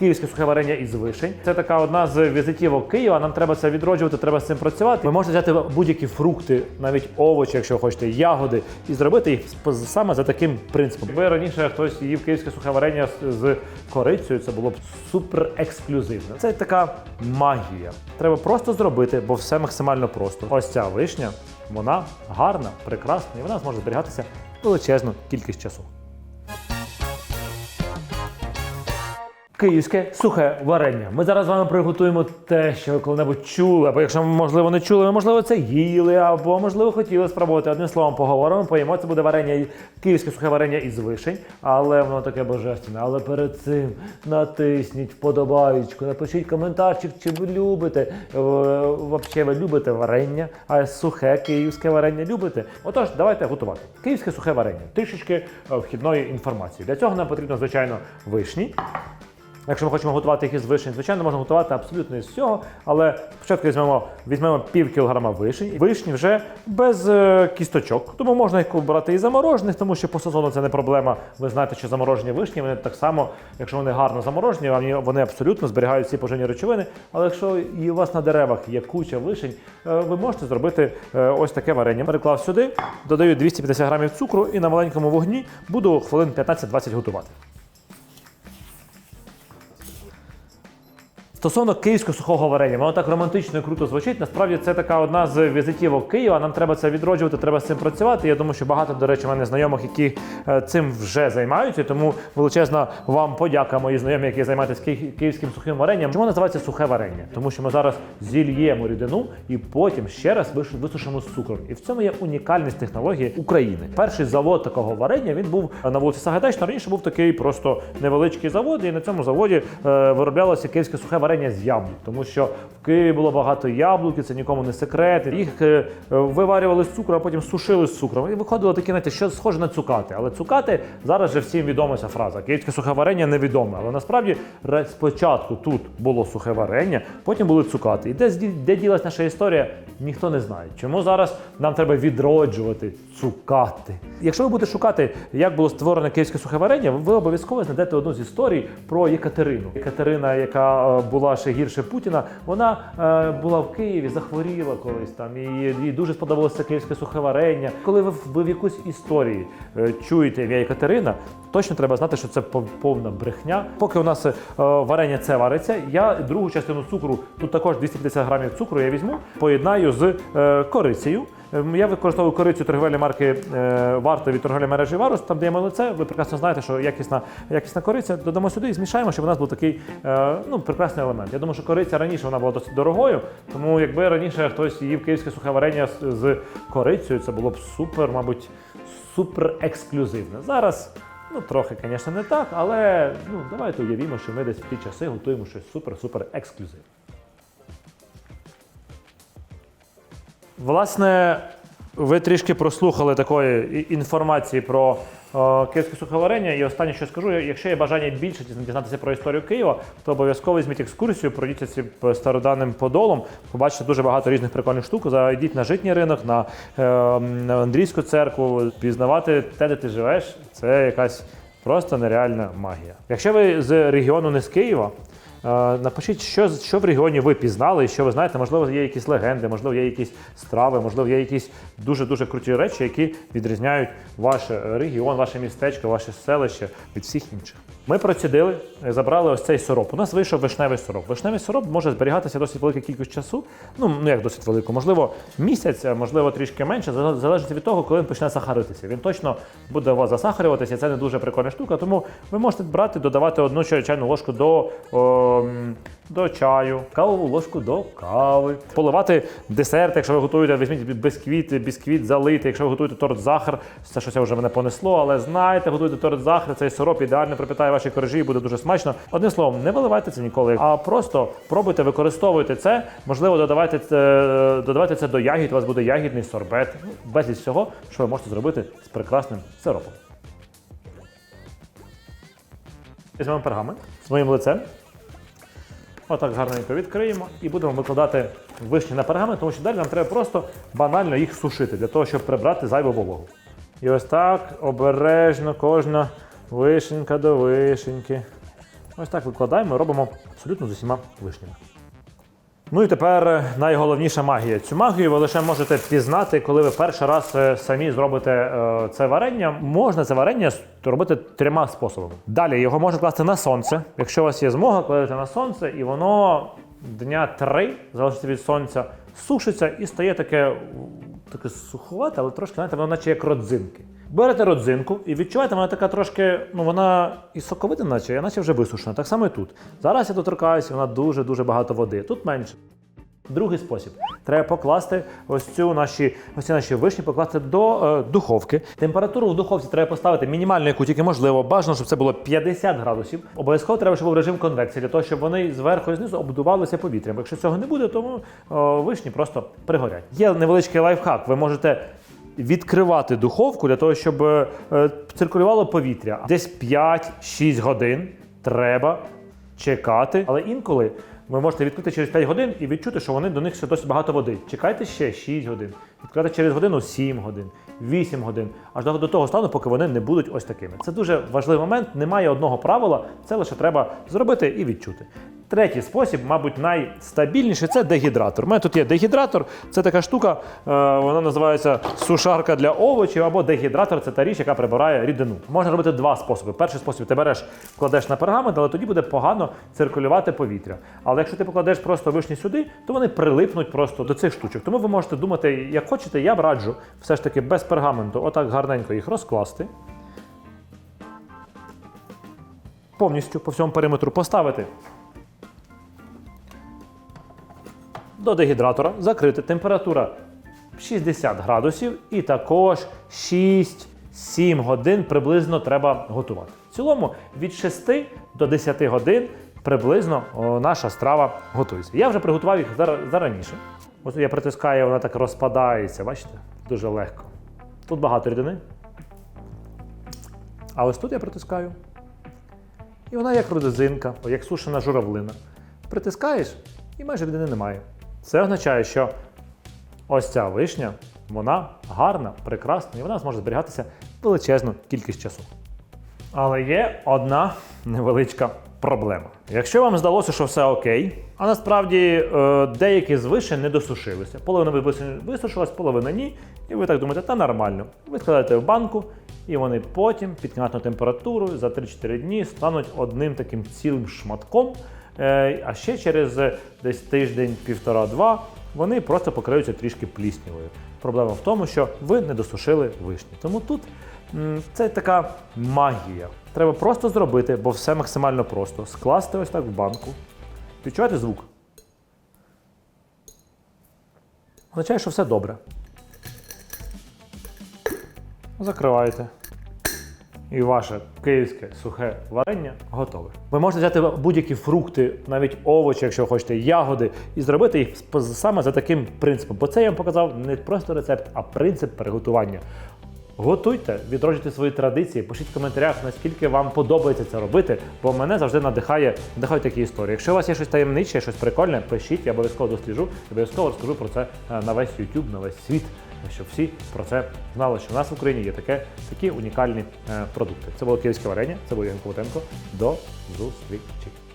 київське сухе варення із вишень. Це така одна з візитівок Києва. Нам треба це відроджувати, треба з цим працювати. Ви можете взяти будь-які фрукти, навіть овочі, якщо хочете, ягоди, і зробити їх саме за таким принципом. Якби раніше хтось їв київське сухе варення з корицею, це було б супер ексклюзивно. Це така магія. Треба просто зробити, бо все максимально просто. Ось ця вишня, вона гарна, прекрасна, і вона зможе зберігатися величезну кількість часу. Київське сухе варення. Ми зараз з вами приготуємо те, що ви коли-небудь чули, або якщо можливо не чули, ви можливо це їли, або можливо хотіли спробувати. Одним словом, поговоримо, поїмо. Це буде варення київське сухе варення із вишень, але воно таке божественне. Але перед цим натисніть вподобаєчку, напишіть коментарчик, чи ви любите. е, Взагалі ви любите варення, а сухе київське варення любите. Отож, давайте готувати. Київське сухе варення. Трішечки е, вхідної інформації. Для цього нам потрібно, звичайно, вишні. Якщо ми хочемо готувати їх із вишень, звичайно, можна готувати абсолютно із всього. Але спочатку візьмемо, візьмемо пів кілограма вишень. Вишні вже без е, кісточок. Тому можна їх брати і заморожених, тому що по сезону це не проблема. Ви знаєте, що заморожені вишні, вони так само, якщо вони гарно заморожені, вони, абсолютно зберігають всі поживні речовини. Але якщо і у вас на деревах є куча вишень, е, ви можете зробити е, ось таке варення. Переклав сюди, додаю 250 грамів цукру і на маленькому вогні буду хвилин 15-20 готувати. Стосовно київського сухого варення, воно так романтично і круто звучить. Насправді це така одна з візитівок Києва. Нам треба це відроджувати, треба з цим працювати. Я думаю, що багато, до речі, в мене знайомих, які е, цим вже займаються. Тому величезна вам подяка, мої знайомі, які займаються київським сухим варенням. Чому називається сухе варення? Тому що ми зараз зільємо рідину і потім ще раз висушимо з цукром. І в цьому є унікальність технології України. Перший завод такого варення він був на вулиці Сагайдачна. Раніше був такий просто невеличкий завод, і на цьому заводі е, вироблялося київське сухе варення з яблук, тому що в Києві було багато яблук, і це нікому не секрет. Їх е, виварювали з цукру, а потім сушили з цукром. І виходило таке, знаєте, що схоже на цукати. Але цукати зараз же всім відома ця фраза. Київське сухе варення невідоме. Але насправді спочатку тут було сухе варення, потім були цукати. І де, де ділась наша історія, ніхто не знає. Чому зараз нам треба відроджувати цукати? Якщо ви будете шукати, як було створено київське сухе варення, ви обов'язково знайдете одну з історій про Єкатерину. Катерина, яка е, була ще гірше Путіна, вона е, була в Києві, захворіла колись там, і їй дуже сподобалося київське сухе варення. Коли ви, ви в якусь історії е, чуєте ім'я Єкатерина, точно треба знати, що це пов- повна брехня. Поки у нас е, варення це вариться, я другу частину цукру, тут також 250 грамів цукру я візьму, поєднаю з е, корицею. Ем, Я використовую корицю торговельної марки е, варто від торговельної мережі Варус. Там, де є лице, ви прекрасно знаєте, що якісна, якісна кориця. Додамо сюди і змішаємо, щоб у нас був такий е, ну, прекрасний елемент. Я думаю, що кориця раніше вона була досить дорогою, тому якби раніше хтось їв київське сухе варення з корицею, це було б супер, мабуть, супер ексклюзивно. Зараз. Ну, трохи, звісно, не так, але ну, давайте уявімо, що ми десь в ті часи готуємо щось супер-супер ексклюзивне. Власне, ви трішки прослухали такої інформації про е, київське суховарення. І останнє, що скажу, якщо є бажання більше дізнатися про історію Києва, то обов'язково візьміть екскурсію, пройдіться цим стародавним подолом, побачите дуже багато різних прикольних штук. Зайдіть на житній ринок, на, е, на Андрійську церкву, пізнавати те, де ти живеш, це якась просто нереальна магія. Якщо ви з регіону не з Києва, Напишіть, що, що в регіоні ви пізнали, що ви знаєте, можливо, є якісь легенди, можливо, є якісь страви, можливо, є якісь дуже-дуже круті речі, які відрізняють ваш регіон, ваше містечко, ваше селище від всіх інших. Ми процідили, забрали ось цей сироп. У нас вийшов вишневий сироп. Вишневий сироп може зберігатися досить велика кількість часу. Ну, ну як досить велику, можливо, місяць, можливо, трішки менше, залежить- від того, коли він почне сахаритися. Він точно буде у вас засахарюватися, це не дуже прикольна штука. Тому ви можете брати, додавати одну чайну ложку до, о, до чаю, кавову ложку до кави. Поливати десерт, якщо ви готуєте, візьміть бісквіт, бісквіт залити. Якщо ви готуєте торт захар, це щось вже мене понесло, але знаєте, готуєте торт захар, цей сироп ідеально припитає ваші коржі і буде дуже смачно. Одним словом, не виливайте це ніколи, а просто пробуйте, використовуйте це. Можливо, додавайте це, додавайте це до ягід, у вас буде ягідний сорбет. Безліч всього, що ви можете зробити з прекрасним сиропом. Візьмемо пергамент з моїм лицем. Отак гарненько відкриємо і будемо викладати вишні на пергамент, тому що далі нам треба просто банально їх сушити для того, щоб прибрати зайву вологу. І ось так обережно кожна вишенька до вишеньки. Ось так викладаємо і робимо абсолютно з усіма вишнями. Ну і тепер е, найголовніша магія. Цю магію ви лише можете пізнати, коли ви перший раз е, самі зробите е, це варення. Можна це варення робити трьома способами. Далі його можна класти на сонце. Якщо у вас є змога, кладете на сонце, і воно дня три, залежить від сонця, сушиться і стає таке, таке суховате, але трошки, знаєте, воно наче як родзинки. Берете родзинку і відчуваєте, вона така трошки, ну вона і соковита, наче, і наче вже висушена. Так само і тут. Зараз я доторкаюся, вона дуже-дуже багато води. Тут менше. Другий спосіб. Треба покласти ось цю наші, ось ці наші вишні, покласти до е, духовки. Температуру в духовці треба поставити мінімальну, яку тільки можливо. Бажано, щоб це було 50 градусів. Обов'язково треба, щоб був режим конвекції, для того, щоб вони зверху і знизу обдувалися повітрям. Якщо цього не буде, то о, вишні просто пригорять. Є невеличкий лайфхак. Ви можете відкривати духовку для того, щоб е, циркулювало повітря. Десь 5-6 годин треба чекати. Але інколи ви можете відкрити через 5 годин і відчути, що вони до них ще досить багато води. Чекайте ще 6 годин. Відкривайте через годину 7 годин, 8 годин, аж до, до того стану, поки вони не будуть ось такими. Це дуже важливий момент. Немає одного правила, це лише треба зробити і відчути. Третій спосіб, мабуть, найстабільніший це дегідратор. У мене тут є дегідратор, це така штука, е, вона називається сушарка для овочів або дегідратор це та річ, яка прибирає рідину. Можна робити два способи. Перший спосіб ти береш, кладеш на пергамент, але тоді буде погано циркулювати повітря. Але якщо ти покладеш просто вишні сюди, то вони прилипнуть просто до цих штучок. Тому ви можете думати, як хочете, я б раджу все ж таки без пергаменту, отак гарненько їх розкласти. Повністю по всьому периметру поставити до дегідратора, закрити температура 60 градусів і також 6-7 годин приблизно треба готувати. В цілому від 6 до 10 годин приблизно наша страва готується. Я вже приготував їх зараніше. Ось я притискаю, вона так розпадається, бачите? Дуже легко. Тут багато рідини. А ось тут я притискаю. І вона як родзинка, як сушена журавлина. Притискаєш і майже рідини немає. Це означає, що ось ця вишня, вона гарна, прекрасна, і вона зможе зберігатися величезну кількість часу. Але є одна невеличка проблема. Якщо вам здалося, що все окей, а насправді е, деякі з вишень не досушилися. Половина висушилась, половина ні. І ви так думаєте, та нормально. Ви складаєте в банку, і вони потім під кімнатну температуру за 3-4 дні стануть одним таким цілим шматком. Е, а ще через десь тиждень, півтора-два вони просто покриються трішки пліснявою. Проблема в тому, що ви не досушили вишні. Тому тут це така магія. Треба просто зробити, бо все максимально просто. Скласти ось так в банку. Відчуваєте звук? Означає, що все добре. Закриваєте. І ваше київське сухе варення готове. Ви можете взяти будь-які фрукти, навіть овочі, якщо хочете, ягоди, і зробити їх саме за таким принципом. Бо це я вам показав не просто рецепт, а принцип приготування. Готуйте, відроджуйте свої традиції, пишіть в коментарях, наскільки вам подобається це робити, бо мене завжди надихає, надихають такі історії. Якщо у вас є щось таємниче, щось прикольне, пишіть, я обов'язково досліджу, обов'язково розкажу про це е, на весь YouTube, на весь світ, щоб всі про це знали, що в нас в Україні є таке, такі унікальні е, продукти. Це було київське варення, це був Євген Ковутенко. До зустрічі!